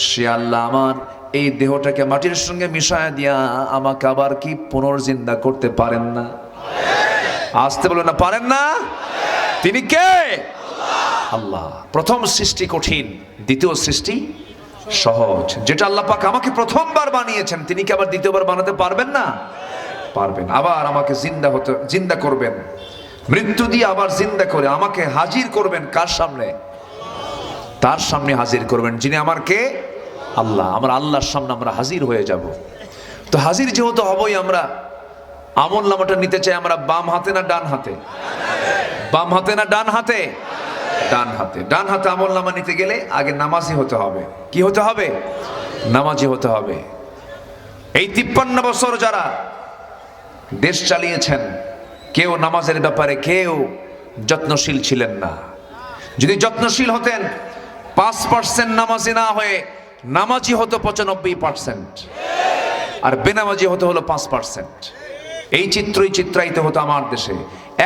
সে আল্লাহ আমার, এই দেহটাকে মাটির সঙ্গে মিশায় দিয়া আমাকে আবার কি পুনর্জিন্দা করতে পারেন না? আসতে বলে না, পারেন না? তিনি কে? আল্লাহ। প্রথম সৃষ্টি কঠিন, দ্বিতীয় সৃষ্টি সহজ। যেটা আল্লাহ পাক আমাকে প্রথমবার বানিয়েছেন, তিনি কি আবার দ্বিতীয়বার বানাতে পারবেন না? পারবেন। আবার আমাকে জিন্দা হতে, জিন্দা করবেন। মৃত্যু দিয়ে আবার জিন্দা করে আমাকে হাজির করবেন কার সামনে? তার সামনে হাজির করবেন। যিনি আমার কে? আল্লাহ, আমরা আল্লাহর সামনে আমরা হাজির হয়ে যাব। তো হাজির যেহেতু হবই আমরা, আমল নামাটা নিতে চাই আমরা বাম হাতে না ডান হাতে? বাম হাতে না ডান হাতে? ডান হাতে। ডান হাতে আমল নামা নিতে গেলে আগে নামাজি হতে হবে। কি হতে হবে? নামাজি হতে হবে। এই তিপ্পান্ন বছর যারা দেশ চালিয়েছেন, কেউ নামাজের ব্যাপারে কেউ যত্নশীল ছিলেন না। যদি যত্নশীল হতেন, পাঁচ পার্সেন্ট নামাজি না হয়ে নামাজি হতো পঁচানব্বই পার্সেন্ট আর বেনামাজি হতে হলো পাঁচ পার্সেন্ট এই চিত্রই চিত্রায়িত হতো আমার দেশে।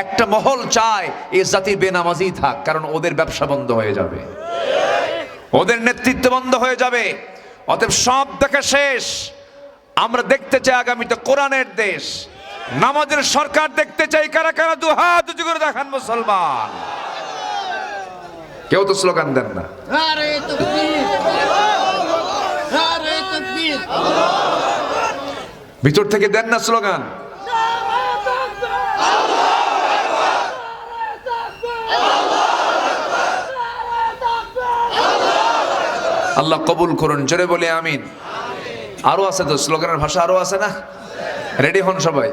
একটা মহল চায় এ জাতির বেনামাজি থাক, কারণ ওদের ব্যবসা বন্ধ হয়ে যাবে। ওদের নেতৃত্ব বন্ধ হয়ে যাবে। অতএব সব দেখা শেষ। আমরা দেখতে চাই আগামীতে কোরআনের দেশ। নামাজের সরকার দেখতে চাই কারা কারা দু হাত উঁচু করে দেখান মুসলমান। কেউ তো স্লোগান দেন না। ভিতর থেকে দেন না স্লোগান। আল্লাহ কবুল করুন, জোরে বলে আমিন। আরও আছে তো, স্লোগানের ভাষা আরও আছে না? রেডি হন সবাই?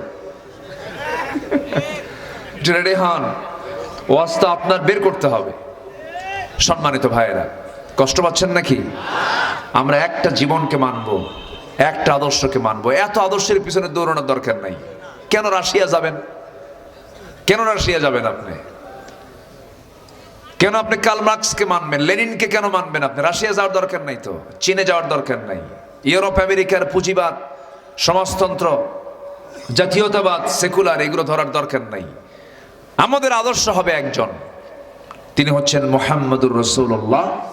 রেডি হন। ওয়াজ তো আপনার বের করতে হবে। সম্মানিত ভাইয়েরা, কষ্ট পাচ্ছেন নাকি? আমরা একটা জীবনকে মানব, একটা আদর্শকে মানব। এত আদর্শের পিছনে দৌড়ানোর দরকার নাই। কেন রাশিয়া যাবেন? কেন রাশিয়া যাবেন আপনি? কেন আপনি কাল মার্কসকে মানবেন? লেনিনকে কেন মানবেন আপনি? রাশিয়া যাওয়ার দরকার নাই তো। চীনে যাওয়ার দরকার নাই। ইউরোপ, আমেরিকার পুঁজিবাদ, সমাজতন্ত্র, জাতীয়তাবাদ, সেকুলার, এগুলো ধরার দরকার নাই। আমাদের আদর্শ হবে একজন। তিনি হচ্ছেন মোহাম্মদুর রসুল্লাহ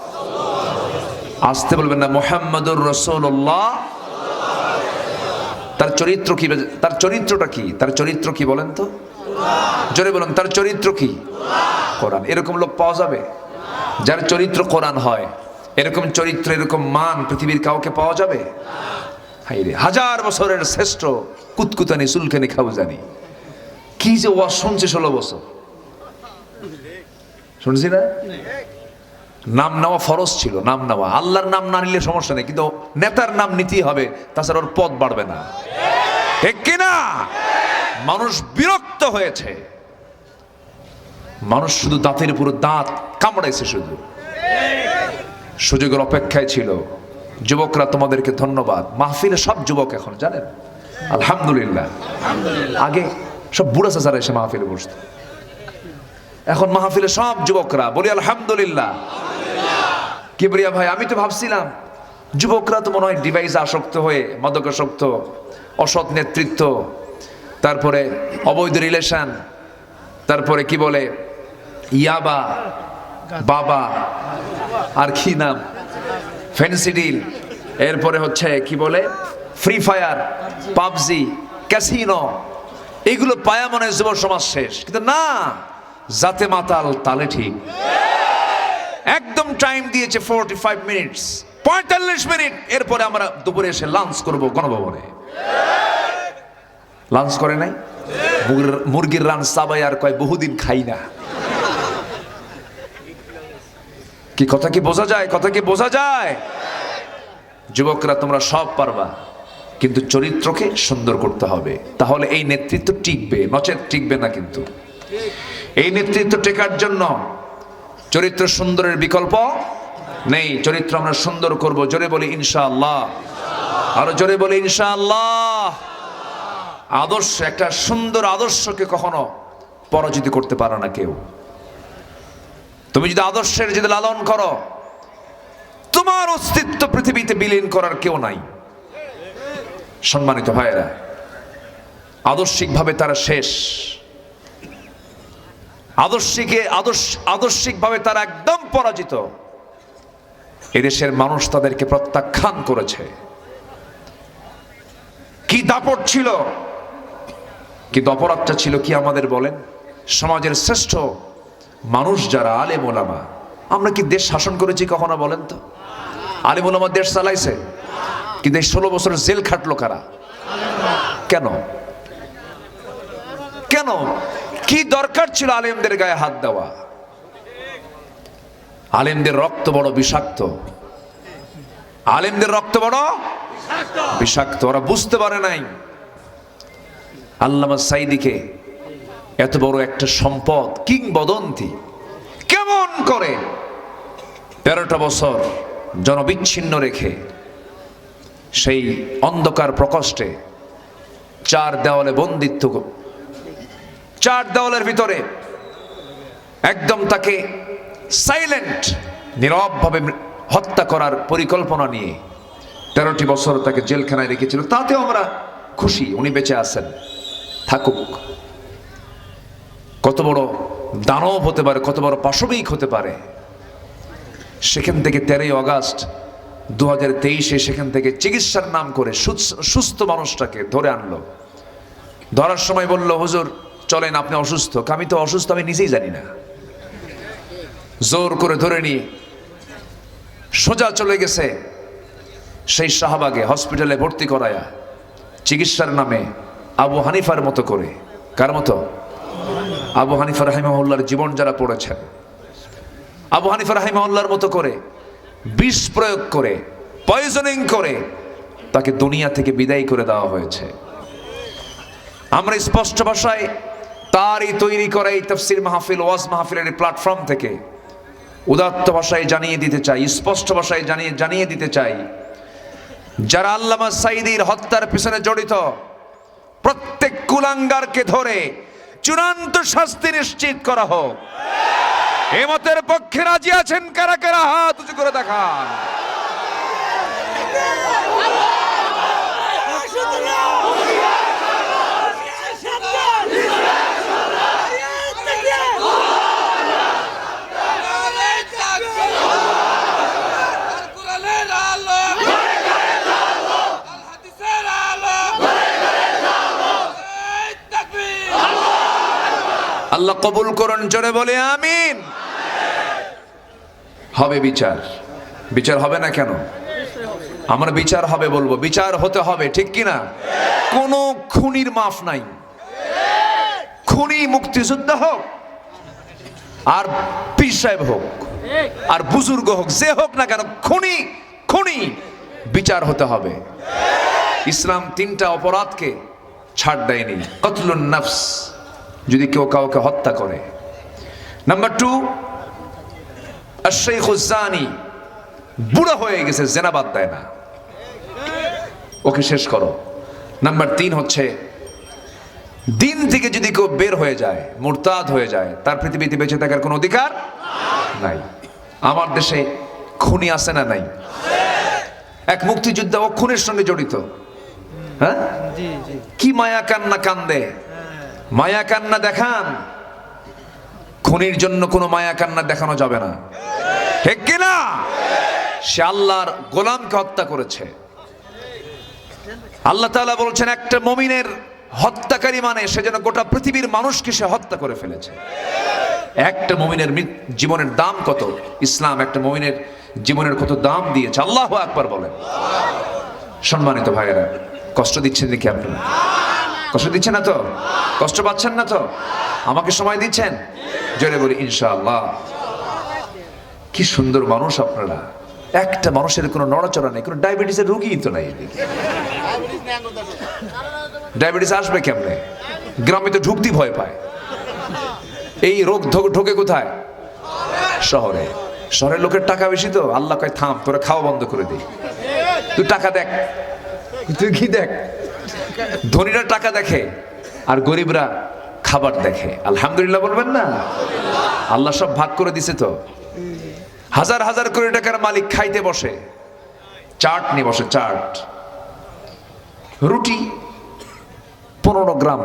আসতে বলবেন না, মোহাম্মদুর রসুল্লাহ তার চরিত্র কি তার চরিত্রটা কি? তার চরিত্র কি বলেন তো? জোরে বলুন, তার চরিত্র কি? কোরআন। এরকম লোক পাওয়া যাবে? যার চরিত্র কোরআন হয়, এরকম চরিত্র, এরকম মান পৃথিবীর কাউকে পাওয়া যাবে? হাইরে হাজার বছরের শ্রেষ্ঠ কুতকুতানি সুলখানি খাও জানি কি যে ওয়া শুনছে ষোলো বছর। শুনছি না? নাম নেওয়া ফরজ ছিল নাম নেওয়া। আল্লাহর নাম না নিলে সমস্যা নেই কিন্তু নেতার নাম নিতেই হবে তাছাড়া ওর পদ বাড়বে না। ঠিক কিনা? মানুষ বিরক্ত হয়েছে। মানুষ শুধু দাঁতের পুরো দাঁত কামড়াইছে শুধু। সুযোগের অপেক্ষায় ছিল। যুবকরা তোমাদেরকে ধন্যবাদ। মাহফিলে সব যুবক এখন জানেন? আলহামদুলিল্লাহ। আগে সব বুড়া চাচারা এসে মাহফিলে বসতো। এখন মাহফিলে সব যুবকরা বলি আলহামদুলিল্লাহ। কিবরিয়া ভাই, আমি তো ভাবছিলাম, যুবকরা তো মনে হয় ডিভাইস আসক্ত হয়ে, মাদকাসক্ত, অসৎ নেতৃত্ব, তারপরে অবৈধ রিলেশন তারপরে কি বলে, ইয়াবা, বাবা, আর কি নাম ফেন্সিডিল এরপরে হচ্ছে কি বলে ফ্রি ফায়ার পাবজি ক্যাসিনো এগুলো পায়া মনে যুব সমাজ শেষ। কিন্তু না, জাতে মাতাল তালে ঠিক। একদম টাইম দিয়েছে ফোরটি ফাইভ মিনিটস পঁয়তাল্লিশ মিনিট। এরপরে আমরা দুপুরে এসে লাঞ্চ করব গণভবনে। লাঞ্চ করে নাই? মুরগির- রান সাবাই আর কয়, বহুদিন খাই না। কি কথা কি বোঝা যায়? কথা কি বোঝা যায়? যুবকরা, তোমরা সব পারবা, কিন্তু চরিত্রকে সুন্দর করতে হবে। তাহলে এই নেতৃত্ব টিকবে। নচেত টিকবে না কিন্তু। এই নেতৃত্ব টেকার জন্য চরিত্র সুন্দরের বিকল্প নেই। চরিত্র আমরা সুন্দর করব। জোরে বলি ইনশাআল্লাহ। আরও জোরে বলি ইনশাআল্লাহ। আদর্শ, একটা সুন্দর আদর্শকে কখনো পরাজিত করতে পারে না কেউ। তুমি যদি আদর্শের যদি লালন করো, তোমার অস্তিত্ব পৃথিবীতে বিলীন করার কেউ নাই। সম্মানিত ভাইয়েরা, আদর্শিকভাবে তারা শেষ। আদর্শিকে, আদর্শ, আদর্শিকভাবে তারা একদম পরাজিত। এদেশের মানুষ তাদেরকে প্রত্যাখ্যান করেছে। কি দাপট ছিল? কিন্তু অপরাধটা ছিল কি আমাদের বলেন? সমাজের শ্রেষ্ঠ মানুষ যারা আলেম ওলামা, আমরা কি দেশ শাসন করেছি কখনো বলেন তো? আলেম ওলামা দেশ চালাইছে? কিন্তু এই ষোলো বছর জেল খাটলো কারা? কেন? কেন? কি দরকার ছিল আলেমদের গায়ে হাত দেওয়া? আলেমদের রক্ত বড় বিষাক্ত। আলেমদের রক্ত বড় বিষাক্ত। ওরা বুঝতে পারে নাই। আল্লামা সাইদিকে এত বড় একটা সম্পদ, কিংবদন্তি কেমন করে তেরোটা বছর জনবিচ্ছিন্ন রেখে সেই অন্ধকার প্রকোষ্ঠে চার দেওয়ালে বন্দিত্ব চার দেওয়ালের ভিতরে একদম তাকে সাইলেন্ট নীরবভাবে হত্যা করার পরিকল্পনা নিয়ে তেরোটি বছর তাকে জেলখানায় রেখেছিল। তাতেও আমরা খুশি, উনি বেঁচে আছেন। থাকুক। কত বড় দানব হতে পারে, কত বড় পাশবিক হতে পারে। সেখান থেকে তেরোই অগাস্ট দু হাজার তেইশে সেখান থেকে চিকিৎসার নাম করে সুস্থ মানুষটাকে ধরে আনলো। ধরার সময় বলল, হুজুর চলেন, আপনি অসুস্থ। আমি তো অসুস্থ, আমি নিজেই জানি না। জোর করে ধরে নিয়ে সোজা চলে গেছে সেই শাহবাগে, হসপিটালে ভর্তি করায়া, চিকিৎসার নামে আবু হানিফার মতো করে। কার মতো? আবু হানিফা রাহিমাহুল্লার জীবন যারা পড়েছেন। আবু হানিফা রাহিমাহুল্লার মতো করে, বিষ প্রয়োগ করে পয়জনিং করে, তাকে দুনিয়া থেকে বিদায় করে দেওয়া হয়েছে। আমরা স্পষ্ট ভাষায় তারই তৈরি করা এই তফসির মাহফিল, ওয়াজ মাহফিলের প্ল্যাটফর্ম থেকে। উদাত্ত ভাষায় জানিয়ে দিতে চাই, স্পষ্ট ভাষায় জানিয়ে জানিয়ে দিতে চাই, যারা আল্লামা সাইদির হত্যার পিছনে জড়িত, প্রত্যেক কুলাঙ্গারকে ধরে চূড়ান্ত শাস্তি নিশ্চিত করা হোক। এ মতের পক্ষে রাজি আছেন কারা কারা? হাত উঁচু করে দেখান। আল্লাহ কবুল করুন, জোরে বলে আমিন। হবে বিচার। বিচার হবে না কেন? আমরা বিচার হবে বলব। বিচার হতে হবে, ঠিক কি না কোনো খুনির মাফ নাই। খুনি মুক্তিযোদ্ধা হোক, আর পীর সাহেব হোক, আর বুজুর্গ হোক, যে হোক না কেন, খুনি খুনি। বিচার হতে হবে। ইসলাম তিনটা অপরাধকে ছাড় দেয়নি। কতলুন নফস। যদি কেউ কাউকে হত্যা করে। নাম্বার টু আশাইখুজানি বুড়ো হয়ে গেছে জেনাবাদ দেয় না। ওকে শেষ করো। নাম্বার তিন হচ্ছে দিন থেকে যদি কেউ বের হয়ে যায় মুরতাদ হয়ে যায় তার পৃথিবীতে বেঁচে থাকার কোনো অধিকার নাই। আমার দেশে খুনি আছে না নাই? এক মুক্তিযোদ্ধা ও খুনের সঙ্গে জড়িত। হ্যাঁ? কি মায়া কান্না কান্দে। মায়া কান্না দেখান। খুনির জন্য কোনো মায়া কান্না দেখানো যাবে না। ঠিক কিনা সে আল্লাহর গোলামকে হত্যা করেছে। আল্লাহ তাআলা বলছেন, একটা মমিনের হত্যাকারী মানে সে যেন গোটা পৃথিবীর মানুষকে সে হত্যা করে ফেলেছে। একটা মমিনের জীবনের দাম কত? ইসলাম একটা মমিনের জীবনের কত দাম দিয়েছে? আল্লাহ আকবার বলেন। সম্মানিত ভাইয়েরা, কষ্ট দিচ্ছেন দেখি আপনারা কষ্ট দিচ্ছেন না তো? কষ্ট পাচ্ছেন না তো? আমাকে সময় দিচ্ছেন? জোরে বলি, ইনশাআল্লাহ। কি সুন্দর মানুষ আপনারা। একটা মানুষের কোনো নড়াচড়া নেই, কোনো ডায়াবেটিসের রোগী তো নাই ডায়াবেটিস আসবে কেমনে? গ্রামে তো ঢুকতেই ভয় পায়। এই রোগ ঢোকে কোথায়? শহরে। শহরের লোকের টাকা বেশি তো। আল্লাহ কয়, থাম, তোরা খাওয়া বন্ধ করে দিই তুই টাকা দেখ। তুই কি দেখ? ধনীরা টাকা দেখে আর গরিবরা খাবার দেখে। আলহামদুলিল্লাহ বলবেন না? আল্লাহ সব ভাগ করে দিছে তো। হাজার হাজার কোটি টাকার মালিক খাইতে বসে, চাট নিয়ে বসে, চাট। রুটি, পনেরো গ্রাম।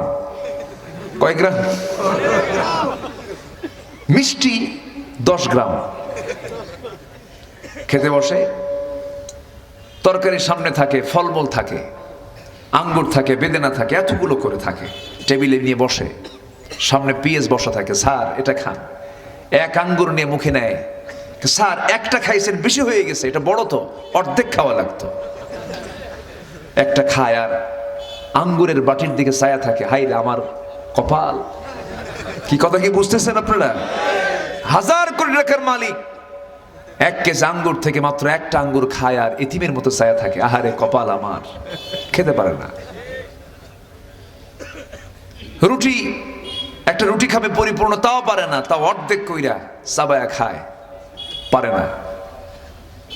কয় গ্রাম? মিষ্টি, দশ গ্রাম। খেতে বসে তরকারি সামনে থাকে, ফলমূল থাকে। আঙ্গুর থাকে, বেদেনা থাকে, এতগুলো করে থাকে। টেবিলে নিয়ে বসে। সামনে পিএস বসা থাকে, স্যার, এটা খান। এক আঙ্গুর নিয়ে মুখে নেয়। স্যার, একটা খাইছেন, বেশি হয়ে গেছে, এটা বড় তো, অর্ধেক খাওয়া লাগতো। একটা খায় আর আঙ্গুরের বাটির দিকে ছায়া থাকে। হাই আমার কপাল। কি কথা কি বুঝতেছেন আপনারা? হাজার কোটি টাকার মালিক। এক কেজ আঙ্গুর থেকে মাত্র একটা আঙ্গুর খায় আর এতিমের মতো ছায়া থাকে। আহারে, কপাল আমার। খেতে পারে না। রুটি, একটা রুটি খাবে পরিপূর্ণ, তাও পারে না, তাও অর্ধেক কইরা সাবায়া খায়। পারে না।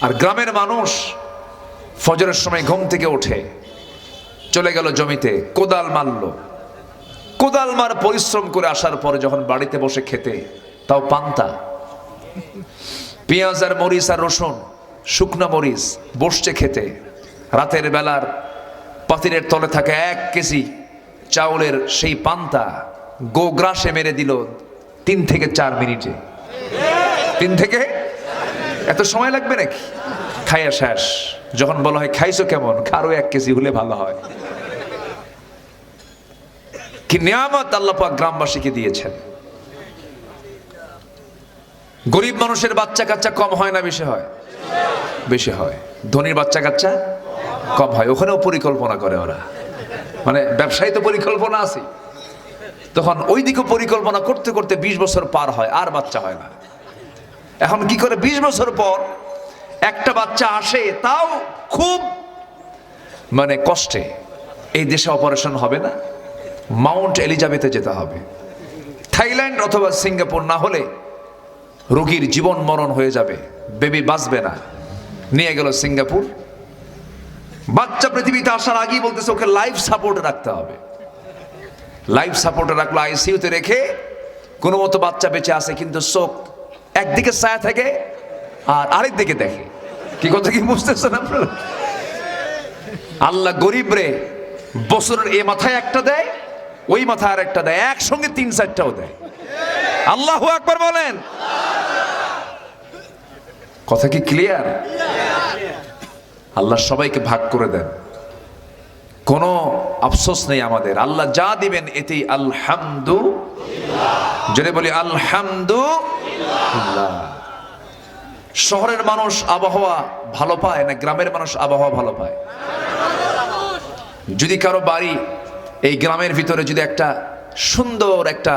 আর গ্রামের মানুষ ফজরের সময় ঘুম থেকে ওঠে, চলে গেল জমিতে, কোদাল মারল। কোদাল মার পরিশ্রম করে আসার পরে যখন বাড়িতে বসে খেতে, তাও পান্তা। পেঁয়াজ আর মরিচ আর রসুন, শুকনো মরিচ, বসছে খেতে। রাতের বেলার পাতিলের তলে থাকা এক কেজি চাউলের সেই পান্তা গোগ্রাসে মেরে দিল তিন থেকে চার মিনিটে। তিন থেকে? এত সময় লাগবে নাকি? খাইয়া শেষ। যখন বলা হয়, খাইছো কেমন? কারও এক কেজি হলে ভালো হয়। কি নিয়ামত আল্লাপাক গ্রামবাসীকে দিয়েছেন। গরিব মানুষের বাচ্চা কাচ্চা কম হয় না, বেশি হয়? বেশি হয়। ধনীর বাচ্চা কাচ্চা কম হয়। ওখানেও পরিকল্পনা করে ওরা। মানে ব্যবসায়ী তো পরিকল্পনা আছে। তখন ওই দিকে পরিকল্পনা করতে করতে বিশ বছর পার হয়, আর বাচ্চা হয় না। এখন কি করে? বিশ বছর পর একটা বাচ্চা আসে, তাও খুব মানে কষ্টে। এই দেশে অপারেশন হবে না। মাউন্ট এলিজাবেথে যেতে হবে। থাইল্যান্ড অথবা সিঙ্গাপুর না হলে রোগীর জীবন মরণ হয়ে যাবে। বেবি বাঁচবে না। নিয়ে গেল সিঙ্গাপুর। বাচ্চা পৃথিবীতে আসার আগেই বলতেছে, ওকে লাইফ সাপোর্টে রাখতে হবে। লাইফ সাপোর্টে রাখল আইসিইউতে রেখে কোনো মতো বাচ্চা বেঁচে আসে কিন্তু চোখ একদিকে ছায়া থাকে আর আরেক দিকে দেখে। কি কথা কি বুঝতেছেন আপনারা? আল্লাহ গরিব রে, বছরের এ মাথায় একটা দেয়, ওই মাথায় আর একটা দেয়, একসঙ্গে তিন চারটাও দেয়। আল্লাহ একবার বলেন। কথা কি ক্লিয়ার আল্লাহ সবাইকে ভাগ করে দেন। কোনো আফসোস নেই আমাদের। আল্লাহ যা দিবেন এতেই আলহামদু। যদি বলি আলহামদু শহরের মানুষ আবহাওয়া ভালো পায় না গ্রামের মানুষ আবহাওয়া ভালো পায়? যদি কারও বাড়ি এই গ্রামের ভিতরে যদি একটা সুন্দর একটা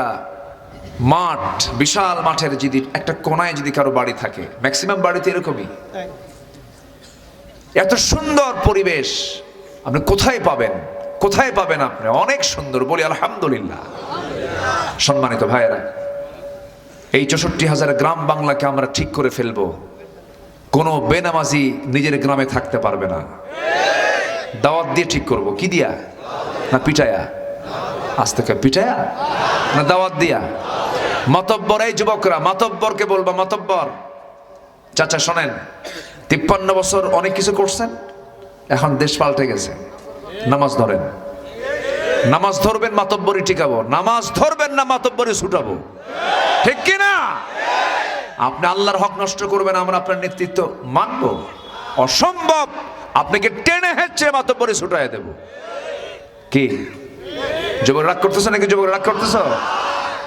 মাঠ বিশাল মাঠের যদি একটা কোনায় যদি কারও বাড়ি থাকে ম্যাক্সিমাম বাড়িতে এরকমই। এত সুন্দর পরিবেশ আপনি কোথায় পাবেন? কোথায় পাবেন আপনি? অনেক সুন্দর বলি আলহামদুলিল্লাহ। সম্মানিত ভাইয়েরা এই চৌষট্টি হাজার গ্রাম বাংলাকে আমরা ঠিক করে ফেলব। কোনো বেনামাজি নিজের গ্রামে থাকতে পারবে না। দাওয়াত দিয়ে ঠিক করব। কি দিয়া? না পিটায়া? আজ থেকে পিটায়া? না দাওয়াত দিয়া? মাতব্বর, এই যুবকরা, মাতব্বরকে বলবা, মাতব্বর। চাচা, শোনেন, তিপ্পান্ন বছর অনেক কিছু করছেন, এখন দেশ পাল্টে গেছে। নামাজ ধরেন। নামাজ ধরবেন, মাতব্বরই টিকাবো। নামাজ ধরবেন না, মাতব্বরই ছুটাবো। ঠিক কিনা আপনি আল্লাহর হক নষ্ট করবেন, আমরা আপনার নেতৃত্ব মানব। অসম্ভব। আপনাকে টেনে হেঁচে মাতব্বরে ছুটাই দেব। কি? যুবক রাগ করতেছ নাকি, যুবক রাগ করতেছ?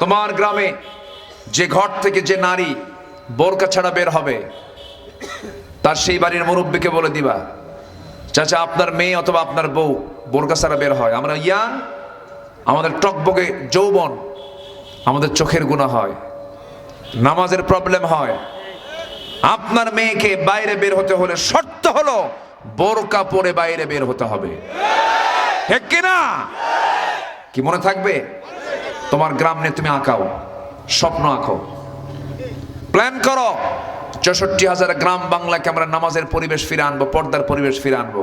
তোমার গ্রামে যে ঘর থেকে যে নারী বোরকা ছাড়া বের হবে, তার সেই বাড়ির মুরব্বীকে বলে দিবা, চাচা, আপনার মেয়ে অথবা আপনার বউ বোরকা ছাড়া বের হয়। আমরা ইয়াং, আমাদের টকবগে যৌবন, আমাদের চোখের গুণা হয়, নামাজের প্রবলেম হয়। আপনার মেয়েকে বাইরে বের হতে হলে শর্ত হলো বোরকা পরে বাইরে বের হতে হবে। ঠিক কিনা? কি মনে থাকবে? তোমার গ্রাম নিয়ে তুমি আঁকাও, স্বপ্ন আঁকো। প্ল্যান করো, চৌষট্টি হাজার গ্রাম বাংলাকে আমরা নামাজের পরিবেশ ফিরে আনব, পর্দার পরিবেশ ফিরে আনব।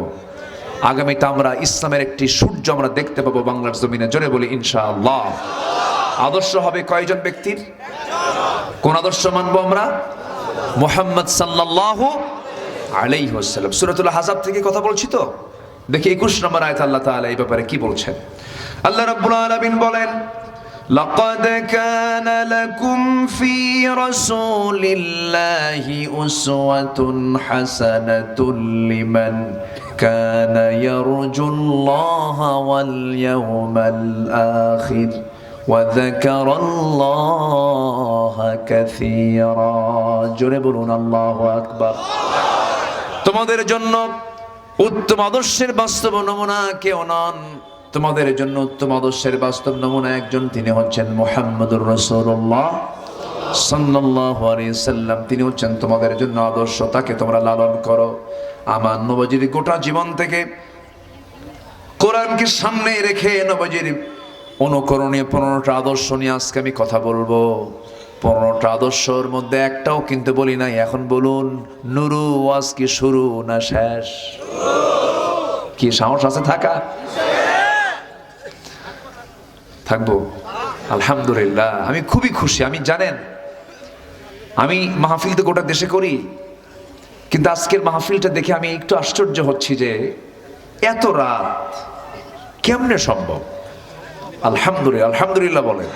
আগামীতে আমরা ইসলামের একটি সূর্য আমরা দেখতে পাবো বাংলার জমিনে, জোরে বলি, ইনশাআল্লাহ। আদর্শ হবে কয়জন ব্যক্তির? কোন আদর্শ মানবো আমরা? মোহাম্মদ সাল্লাল্লাহু আলাইহি ওয়াসাল্লাম। সূরাতুল হাজাব থেকে কথা বলছি তো? দেখি 21 নম্বর আয়াত আল্লাহ তাআলা এই ব্যাপারে কি বলছেন? আল্লাহ রাব্বুল আলামিন বলেন لقد كان لكم في رسول الله أسوة حسنة لمن كان يرجو الله واليوم الآخر وذكر الله كثيرا جربون الله أكبر তোমাদের জন্য উত্তম আদর্শের বাস্তব নমুনা কেউ নন তোমাদের জন্য উত্তম আদর্শের বাস্তব নমুনা একজন, তিনি হচ্ছেন মোহাম্মদুর রসুল্লাহ সাল্লাম। তিনি হচ্ছেন তোমাদের জন্য আদর্শ, তাকে তোমরা লালন করো। আমার নবজির গোটা জীবন থেকে কোরআনকে সামনে রেখে নবজির অনুকরণীয় পনেরোটা আদর্শ নিয়ে আজকে আমি কথা বলব। পনেরোটা আদর্শর মধ্যে একটাও কিন্তু বলি নাই, এখন বলুন, নুরু, ওয়াজ কি শুরু না শেষ? কি সাহস আছে থাকা থাকব। আলহামদুলিল্লাহ। আমি খুবই খুশি, আমি জানেন, আমি মাহফিল তো গোটা দেশে করি, কিন্তু আজকের মাহফিলটা দেখে আমি একটু আশ্চর্য হচ্ছি যে এত রাত কেমনে সম্ভব? আলহামদুলিল্লাহ আলহামদুলিল্লাহ বলেন।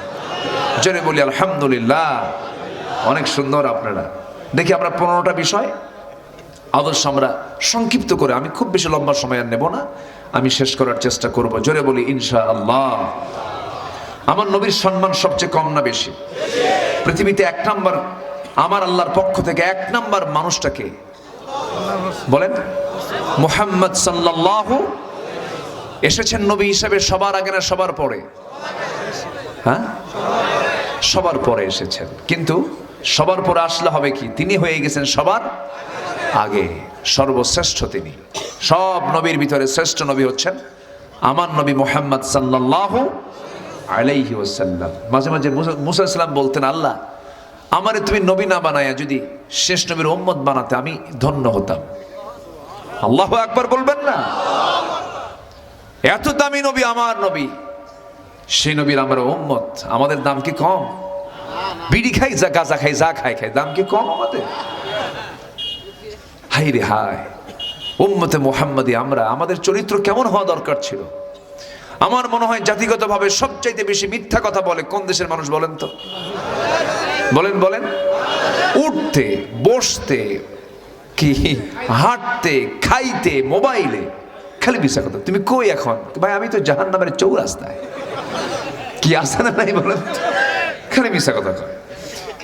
জোরে বলি, আলহামদুলিল্লাহ। অনেক সুন্দর আপনারা। দেখি আমরা পনেরোটা বিষয়, আদর্শ আমরা সংক্ষিপ্ত করে, আমি খুব বেশি লম্বা সময় আর নেব না। আমি শেষ করার চেষ্টা করব। জোরে বলি ইনশা আল্লাহ আমার নবীর সম্মান সবচেয়ে কম না বেশি? পৃথিবীতে এক নাম্বার, আমার আল্লাহর পক্ষ থেকে এক নাম্বার মানুষটাকে বলেন। মুহাম্মদ সাল্লাল্লাহু এসেছেন নবী হিসেবে, সবার আগে না সবার পরে? হ্যাঁ? সবার পরে এসেছেন। কিন্তু সবার পরে আসলে হবে কি? তিনি হয়ে গেছেন সবার আগে। সর্বশ্রেষ্ঠ তিনি। সব নবীর ভিতরে শ্রেষ্ঠ নবী হচ্ছেন আমার নবী মোহাম্মদ সাল্লাল্লাহু আলাইহি ওয়াসাল্লাম। মাঝে মাঝে মুসা- ইসলাম বলতেন, আল্লাহ, আমারে তুমি নবী না বানায়া যদি শেষ নবীর উম্মত বানাতে আমি ধন্য হতাম। আল্লাহ একবার বলবেন না। এত দামি নবী আমার নবী, সেই নবীর আমরা উম্মত, আমাদের দাম কি কম? বিড়ি খাই, যা গাঁজা খাই, যা খাই খাই, দাম কি কম আমাদের? হাই রে হাই উম্মতে মোহাম্মদী আমরা, আমাদের চরিত্র কেমন হওয়া দরকার ছিল? আমার মনে হয় জাতিগতভাবে সবচাইতে বেশি মিথ্যা কথা বলে কোন দেশের মানুষ বলেন তো? বলেন বলেন। উঠতে, বসতে, কি? হাঁটতে, খাইতে, মোবাইলে। খালি বিষয় কথা, তুমি কই এখন? ভাই, আমি তো জাহান নামের চৌরাস্তায়। কি আসে না নাই বলেন? খালি মিথ্যা কথা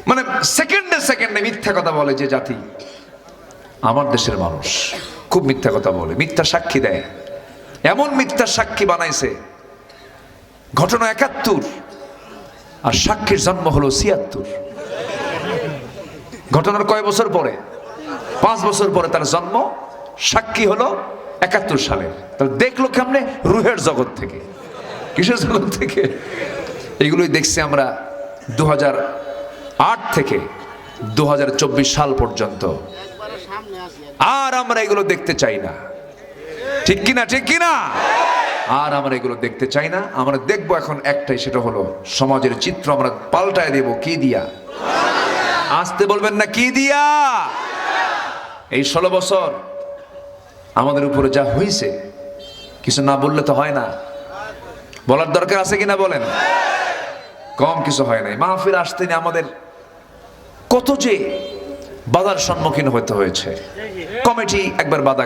মানে সেকেন্ডে সেকেন্ডে মিথ্যা কথা বলে যে জাতি। আমার দেশের মানুষ খুব মিথ্যা কথা বলে, মিথ্যা সাক্ষী দেয়। এমন মিথ্যা সাক্ষী বানাইছে। ঘটনা একাত্তর, আর সাক্ষীর জন্ম হলো ছিয়াত্তর। ঘটনার কয় বছর পরে? পাঁচ বছর পরে তার জন্ম, সাক্ষী হলো একাত্তর সালে। তাহলে দেখল কেমনে? রুহের জগৎ থেকে। কিসের জগৎ থেকে? এগুলোই দেখছি আমরা দু আট থেকে দু হাজার চব্বিশ সাল পর্যন্ত। আর আমরা এগুলো দেখতে চাই না। ঠিক কিনা ঠিক কিনা? আর আমরা এগুলো দেখতে চাই না। আমরা দেখব এখন একটাই, সেটা হলো সমাজের চিত্র আমরা পাল্টায় দেব, কি দিয়া? আসতে বলবেন না, কি দিয়া? এই ষোলো বছর আমাদের উপরে যা হয়েছে কিছু না বললে তো হয় না। বলার দরকার আছে কিনা বলেন? কম কিছু হয় নাই। মাহফিল আসতে আমাদের কত যে বাধার সম্মুখীন হতে হয়েছে। কমিটি একবার বাধা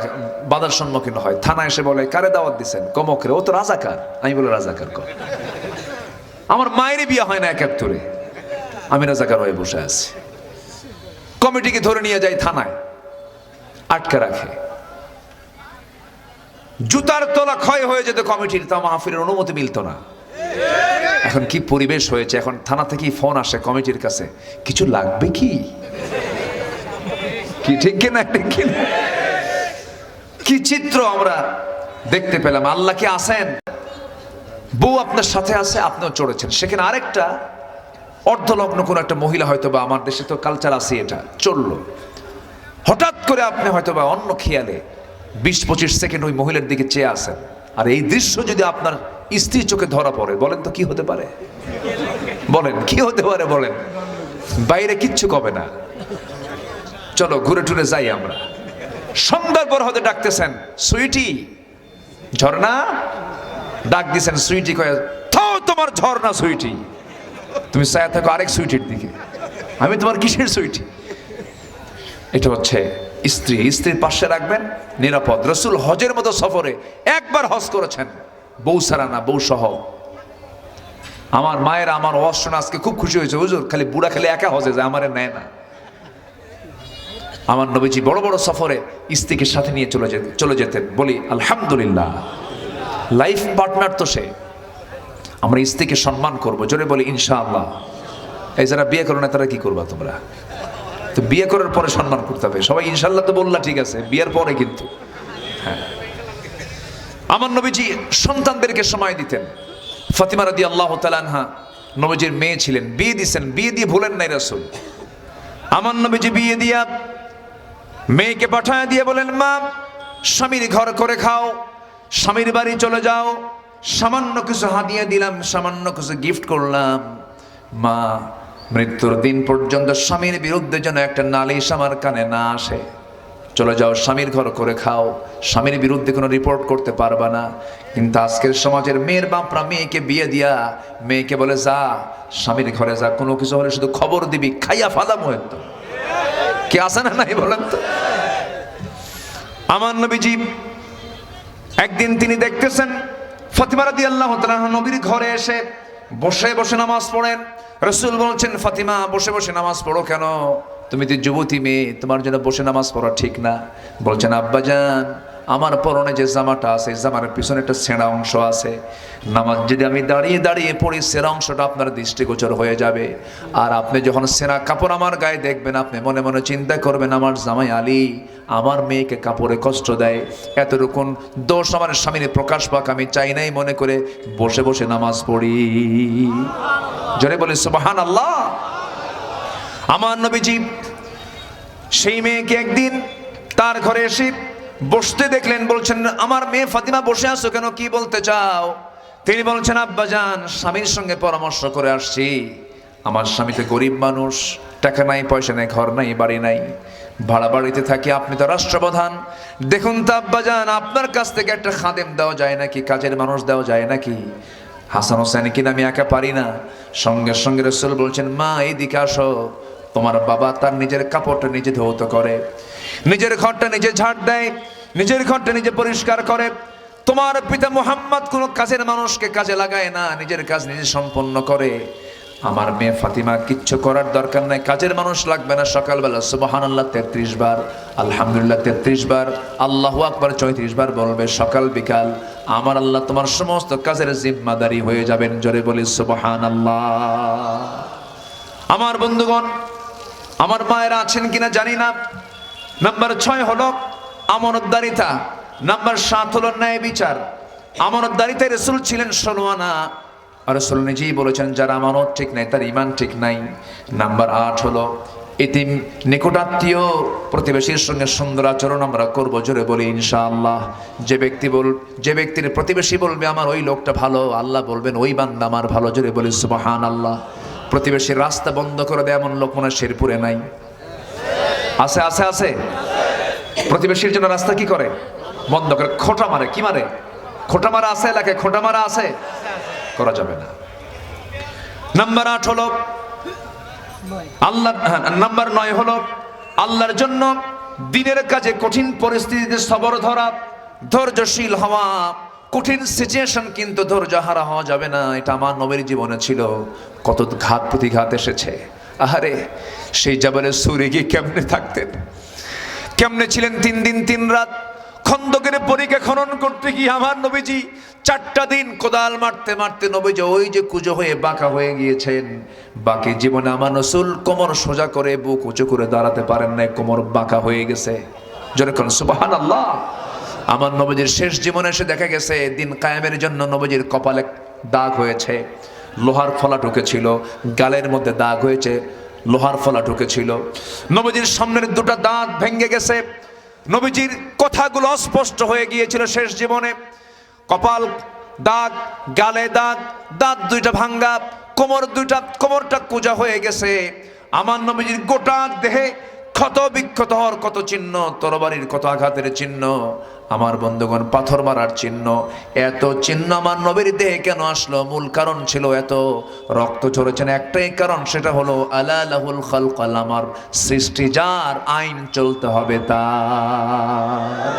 বাধার সম্মুখীন হয়। থানা এসে বলে, কারে দাওয়াত দিছেন? কমকরে ও তো রাজাকার। আমি বলে, রাজাকার কর আমার মায়ের বিয়ে হয় না এক এক একাত্তরে আমি রাজাকার হয়ে বসে আছি। কমিটিকে ধরে নিয়ে যাই থানায়। আটকে রাখে। জুতার তোলা ক্ষয় হয়ে যেত কমিটির তা মাহফিলের অনুমতি মিলতো না। এখন কি পরিবেশ হয়েছে? এখন থানা থেকেই ফোন আসে কমিটির কাছে। কিছু লাগবে কি? কি ঠিক কিনা ঠিক কিনা? কি চিত্র আমরা দেখতে পেলাম? আল্লাহ কি আসেন বউ আপনার সাথে আছে, আপনিও চড়েছেন। সেখানে আরেকটা অর্ধলগ্ন কোনো একটা মহিলা হয়তো বা আমার দেশে তো কালচার আছে এটা, চলল। হঠাৎ করে আপনি হয়তো বা অন্য খেয়ালে বিশ পঁচিশ সেকেন্ড ওই মহিলার দিকে চেয়ে আসেন আর এই দৃশ্য যদি আপনার স্ত্রীর চোখে ধরা পড়ে, বলেন তো কি হতে পারে? বলেন, কি হতে পারে বলেন? বাইরে কিচ্ছু কবে না। চলো, ঘুরে টুরে যাই আমরা। সন্ধ্যার পর হতে ডাকতেছেন, সুইটি, ঝর্ণা? ডাক দিছেন, সুইটি কয়ে, থাও তোমার ঝর্ণা সুইটি। তুমি ছায়া থাকো আরেক সুইটের দিকে। আমি তোমার কিসের সুইটি? এটা হচ্ছে স্ত্রী। স্ত্রীর পাশে রাখবেন, নিরাপদ। রসুল হজের মতো সফরে একবার হজ করেছেন। বউ সারা না, বউ সহ। আমার মায়ের আমার শোনা আজকে খুব খুশি হয়েছে। হুজুর, খালি বুড়া খালি একা হজে যায়, আমারে নেয় না। আমার নবীজি বড় বড় সফরে স্ত্রীকে সাথে নিয়ে চলে যেতেন চলে যেতেন। বলি, আলহামদুলিল্লাহ, লাইফ পার্টনার তো সে। আমরা স্ত্রীকে সম্মান করব। জোরে বলি, ইনশাআল্লাহ। এই যারা বিয়ে করো না, তারা কি করবা তোমরা? তো বিয়ে করার পরে সম্মান করতে হবে। সবাই ইনশাল্লাহ তো বললা, ঠিক আছে। বিয়ের পরে কিন্তু। হ্যাঁ। আমার নবীজি সন্তানদেরকে সময় দিতেন। ফাতিমা রাদি আল্লাহ তালানহা নবীজির মেয়ে ছিলেন। বিয়ে দিছেন। বিয়ে দিয়ে ভুলেন নাই রাসুল। আমার নবীজি বিয়ে দিয়া মেয়েকে পাঠায় দিয়ে বলেন, মা, স্বামীর ঘর করে খাও, স্বামীর বাড়ি চলে যাও, সামান্য কিছু হাতিয়ে দিলাম, সামান্য কিছু গিফট করলাম। মা, মৃত্যুর দিন পর্যন্ত স্বামীর বিরুদ্ধে যেন একটা নালিশ আমার কানে না আসে। চলে যাও, স্বামীর ঘর করে খাও, স্বামীর বিরুদ্ধে কোনো রিপোর্ট করতে পারবা না। কিন্তু আজকের সমাজের মেয়ের বাপরা মেয়েকে বিয়ে দিয়া, মেয়েকে বলে, যা, স্বামীর ঘরে যা, কোনো কিছু হলে শুধু খবর দিবি, খাইয়া ফালাম হয়তো। কে আসে না নাই বলেন তো? আমার নবীজি একদিন তিনি দেখতেছেন ফতিমা রাদি আল্লাহ নবীর ঘরে এসে বসে বসে নামাজ পড়েন। রসুল বলছেন, ফাতিমা, বসে বসে নামাজ পড়ো কেন? তুমি তো যুবতী মেয়ে, তোমার জন্য বসে নামাজ পড়া ঠিক না। বলছেন, আব্বাজান আমার পরনে যে জামাটা আছে জামার পিছনে একটা ছেঁড়া অংশ আছে। নামাজ যদি আমি দাঁড়িয়ে দাঁড়িয়ে পড়ি সেরা অংশটা আপনার দৃষ্টিগোচর হয়ে যাবে। আর আপনি যখন সেরা কাপড় আমার গায়ে দেখবেন, আপনি মনে মনে চিন্তা করবেন, আমার জামাই আলী আমার মেয়েকে কাপড়ে কষ্ট দেয়। এতটুকুন দোষ আমার স্বামীর প্রকাশ পাক আমি চাই নাই মনে করে বসে বসে নামাজ পড়ি। জোরে বলে সুবাহান আল্লাহ আমার নবীজি সেই মেয়েকে একদিন তার ঘরে এসে বসতে দেখলেন, বলছেন, আমার মেয়ে ফাতিমা বসে আছো কেন? কি বলতে চাও? তিনি বলছেন আব্বাজান স্বামীর সঙ্গে পরামর্শ করে আসছি। আমার স্বামী তো গরিব মানুষ, টাকা নাই, পয়সা নেই, ঘর নাই, বাড়ি নাই। ভাড়া বাড়িতে থাকি, আপনি তো রাষ্ট্রপ্রধান। দেখুন তো আব্বাজান আপনার কাছ থেকে একটা খাদেম দেওয়া যায় নাকি? কাজের মানুষ দেওয়া যায় নাকি? হাসান হোসেন কিনা আমি একা পারি না? সঙ্গে সঙ্গে রসুল বলছেন, মা এই এইদিকে আসো। তোমার বাবা তার নিজের কাপড়টা নিজে ধৌত করে। নিজের ঘরটা নিজে ঝাড় দেয়, নিজের ঘরটা নিজে পরিষ্কার করে। তোমার পিতা মোহাম্মদ কোনো কাজের মানুষকে কাজে লাগায় না, নিজের কাজ নিজে সম্পন্ন করে। আমার মেয়ে ফাতিমা কিচ্ছু করার দরকার নাই, কাজের মানুষ লাগবে না সকালবেলা। সুবাহান আল্লাহ তেত্রিশ বার, আলহামদুলিল্লাহ, তেত্রিশ বার, আল্লাহ আকবর, চৌত্রিশ বার বলবে, সকাল বিকাল আমার আল্লাহ তোমার সমস্ত কাজের জিম্মাদারি হয়ে যাবেন, জোরে বলি সুবাহান আল্লাহ আমার বন্ধুগণ, আমার মায়েরা আছেন কিনা জানি না। নাম্বার ছয় হলো আমানতদারিতা। নাম্বার সাত হলো ন্যায় বিচার। আমানতদারিতায় রসুল ছিলেন আর রসুল নিজেই বলেছেন, যার আমানত ঠিক নাই, তার ইমান ঠিক নাই। নাম্বার আট হলো ইতিম নিকটাত্মীয় প্রতিবেশীর সঙ্গে সুন্দর আচরণ আমরা করব, জোরে বলি ইনশাআল্লাহ। যে ব্যক্তি বল, যে ব্যক্তির প্রতিবেশী বলবে, আমার ওই লোকটা ভালো, আল্লাহ বলবেন ওই বান্দা আমার ভালো, জোরে বলি সুবাহান আল্লাহ প্রতিবেশীর রাস্তা বন্ধ করে দেয়, এমন লোক মনে শেরপুরে নাই। আছে আছে আছে। প্রতিবেশীর জন্য রাস্তা কি করে? বন্ধ করে। খোটা মারে কি মারে খোটা মারা আছে এলাকায় খোটা মারা আছে? করা যাবে না। নাম্বার আট হলো আল্লাহ হ্যাঁ, নাম্বার নয় হলো আল্লাহর জন্য দিনের কাজে কঠিন পরিস্থিতিতে সবর ধরা ধৈর্যশীল হওয়া কঠিন সিচুয়েশন কিন্তু ধৈর্য হারা হওয়া যাবে না। এটা আমার নবীর জীবনে ছিল। কত ঘাত প্রতিঘাত এসেছে। আহারে, সেই জাবালের সুরে গিয়ে কেমনে থাকতেন? কেমনে ছিলেন তিন দিন, তিন রাত? খন্দকের পরীক্ষা খনন করতে গিয়ে আমার নবীজি চারটা দিন কোদাল মারতে মারতে নবীজি ওই যে কুজো হয়ে বাঁকা হয়ে গিয়েছেন। বাকি জীবনে আমার রসুল কোমর সোজা করে বুক উঁচু করে দাঁড়াতে পারেন না কোমর বাঁকা হয়ে গেছে। যেরকম সুবাহান আল্লাহ আমার নবীজির শেষ জীবনে এসে দেখা গেছে, দিন কায়েমের জন্য নবীজির কপালে দাগ হয়েছে। লোহার ফলা ঢুকেছিল, গালের মধ্যে দাগ হয়েছে, লোহার ফলা ঢুকেছিল। নবীজির সামনের দুটো দাঁত ভেঙে গেছে। নবীজির কথাগুলো অস্পষ্ট হয়ে গিয়েছিল শেষ জীবনে। কপাল, দাগ, গালে দাগ, দাঁত দুইটা ভাঙ্গা, কোমর দুইটা, কোমরটা কুজা হয়ে গেছে। আমার নবীজির গোটা দেহে ক্ষত বিক্ষত হওয়ার কত চিহ্ন, তরবারির কত আঘাতের চিহ্ন, আমার বন্ধুগণ পাথর মারার চিহ্ন, এত চিহ্ন আমার নবীর দেহে কেন আসলো? মূল কারণ ছিল এত রক্ত ঝরেছেন একটাই কারণ, সেটা হলো আলাহুল লাহুল খালকাল, আমার সৃষ্টি যার আইন চলতে হবে তার।